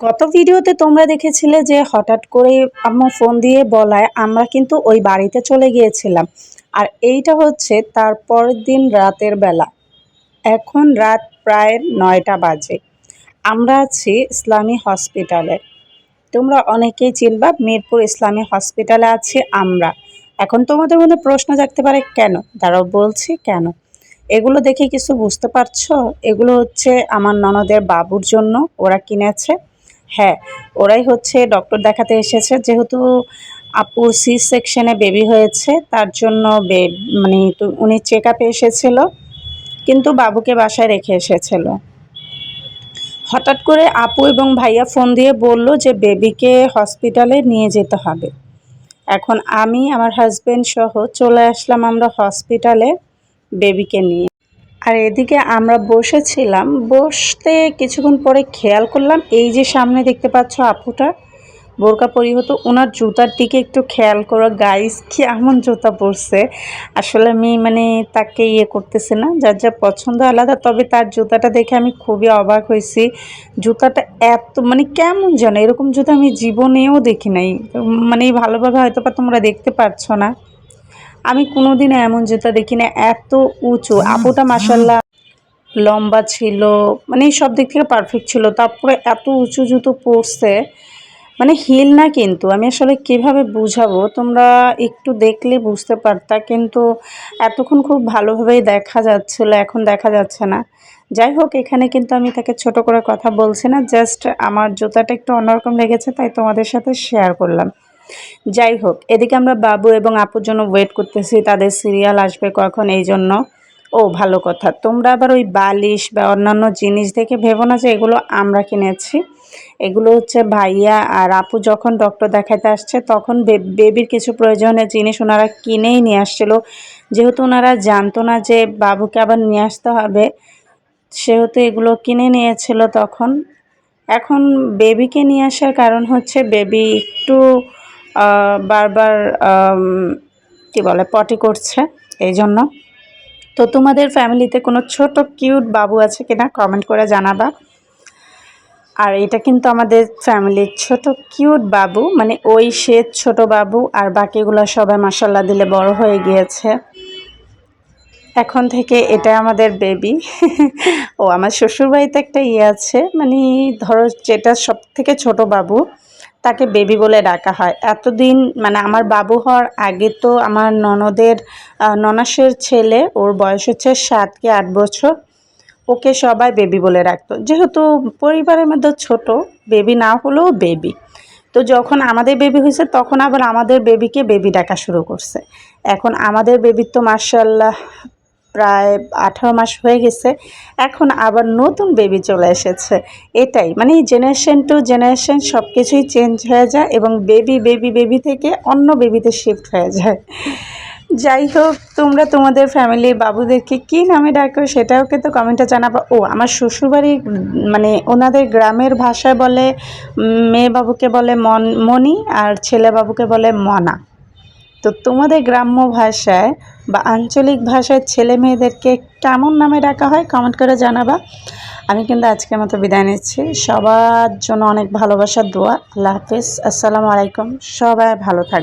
গত ভিডিওতে তোমরা দেখেছিলে যে হঠাৎ করে আম্মু ফোন দিয়ে বলায়, আমরা কিন্তু ওই বাড়িতে চলে গিয়েছিলাম। আর এইটা হচ্ছে তার পরের দিন রাতের বেলা। এখন রাত প্রায় নয়টা বাজে। আমরা আছি ইসলামী হসপিটালে। তোমরা অনেকেই চিনবা, মিরপুর ইসলামী হসপিটালে আছি আমরা। এখন তোমাদের মধ্যে প্রশ্ন জাগতে পারে, কেন? তারাও বলছি কেন? এগুলো দেখে কিছু বুঝতে পারছ? এগুলো হচ্ছে আমার ননদের বাবুর জন্য ওরা কিনেছে। হ্যাঁ ওরাই হচ্ছে ডক্টর দেখাতে এসেছে। যেহেতু আপুর সি সেকশনে বেবি হয়েছে, তার জন্য মানে উনি চেক আপে এসেছিল, কিন্তু বাবুকে বাসায় রেখে এসেছিল। হঠাৎ করে আপু এবং ভাইয়া ফোন দিয়ে বলল যে বেবিকে হসপিটালে নিয়ে যেতে হবে। এখন আমি, আমার হাজব্যান্ড সহ চলে আসলাম আমরা হসপিটালে বেবিকে নিয়ে। আর এদিকে আমরা বসেছিলাম, বসতে কিছুক্ষণ পরে খেয়াল করলাম, এই যে সামনে দেখতে পাচ্ছ আপুটা, বোরকা পরিহত ওনার জুতার দিকে একটু খেয়াল করো গাইস কি এমন জুতা পরছে। আসলে আমি মানে তাকে ইয়ে করতেছে না, যার যা পছন্দ আলাদা, তবে তার জুতাটা দেখে আমি খুবই অবাক হয়েছি। জুতাটা এত মানে কেমন যেন, এরকম জুতা আমি জীবনেও দেখি নাই। মানে ভালোভাবে হয়তো বা তোমরা দেখতে পারছ না। আমি কোনোদিন এমন জুতা দেখি না এত উঁচু। আপুটা মাসাল্লাহ লম্বা ছিল মানে সব দিক থেকে পারফেক্ট ছিল। তারপরে এত উঁচু জুতো পরছে মানে হিল না কিন্তু আমি আসলে কীভাবে বুঝাবো? তোমরা একটু দেখলে বুঝতে পারতা কিন্তু এতক্ষণ খুব ভালোভাবেই দেখা যাচ্ছিল এখন দেখা যাচ্ছে না। যাই হোক এখানে কিন্তু আমি তাকে ছোট করে কথা বলছি না জাস্ট আমার জুতাটা একটু অন্যরকম লেগেছে তাই তোমাদের সাথে শেয়ার করলাম। যাই হোক এদিকে আমরা বাবু এবং আপুর জন্য ওয়েট করতেছি, তাদের সিরিয়াল আসবে কখন এই জন্য। ও, ভালো কথা। তোমরা আবার ওই বালিশ বা অন্যান্য জিনিস দেখে ভেবো না যে এগুলো আমরা কিনেছি। এগুলো হচ্ছে ভাইয়া আর আপু যখন ডক্টর দেখাতে আসছে, তখন বেবির কিছু প্রয়োজনীয় জিনিস ওনারা কিনেই নিয়ে আসছিল। যেহেতু ওনারা জানতো না যে বাবুকে আবার নিয়ে আসতে হবে, সেহেতু এগুলো কিনে নিয়েছিল তখন। এখন বেবিকে নিয়ে আসার কারণ হচ্ছে বেবি একটু বারবার কি বলে, পটি করছে এই জন্য তো তোমাদের ফ্যামিলিতে কোনো ছোট কিউট বাবু আছে কিনা কমেন্ট করে জানাবা। আর এটা কিন্তু আমাদের ফ্যামিলির ছোট কিউট বাবু মানে ওই সে ছোট বাবু আর বাকিগুলো সবাই মাসাল্লা দিলে বড় হয়ে গিয়েছে। এখন থেকে এটা আমাদের বেবি ও, আমার শ্বশুরবাড়িতে একটা ইয়ে আছে মানে ধরো যেটা সব থেকে ছোট বাবু তাকে বেবি বলে ডাকা হয়। এতদিন মানে আমার বাবু হওয়ার আগে তো আমার ননদের ননাসের ছেলে, ওর বয়স হচ্ছে সাত কি আট বছর, ওকে সবাই বেবি বলে রাখতো যেহেতু পরিবারের মধ্যে ছোট, বেবি না হলেও বেবি। তো যখন আমাদের বেবি হয়েছে, তখন আবার আমাদের বেবিকে বেবি ডাকা শুরু করছে। এখন আমাদের বেবির তো মার্শাল্লাহ প্রায় আঠারো মাস হয়ে গেছে। এখন আবার নতুন বেবি চলে এসেছে। এটাই মানে জেনারেশন টু জেনারেশন সব কিছুই চেঞ্জ হয়ে যায় এবং বেবি বেবি বেবি থেকে অন্য বেবিতে শিফট হয়ে যায়। যাই হোক, তোমরা তোমাদের ফ্যামিলির বাবুদেরকে কী নামে ডাকো সেটাও কিন্তু কমেন্টে জানাব। ও, আমার শ্বশুরবাড়ি মানে ওনাদের গ্রামের ভাষায় বলে মেয়ে বাবুকে বলে মন মনি আর ছেলে বাবুকে বলে মনা। তো তোমাদের গ্রাম্য ভাষায় বা আঞ্চলিক ভাষায় ছেলে মেয়েদেরকে কেমন নামে ডাকা হয় কমেন্ট করে জানাবা। আমি কিন্তু আজকের মতো বিদায় নিচ্ছি। সবার জন্য অনেক ভালোবাসার দোয়া। আল্লাহ হাফিজ। আসসালামু আলাইকুম। সবাই ভালো থাকবে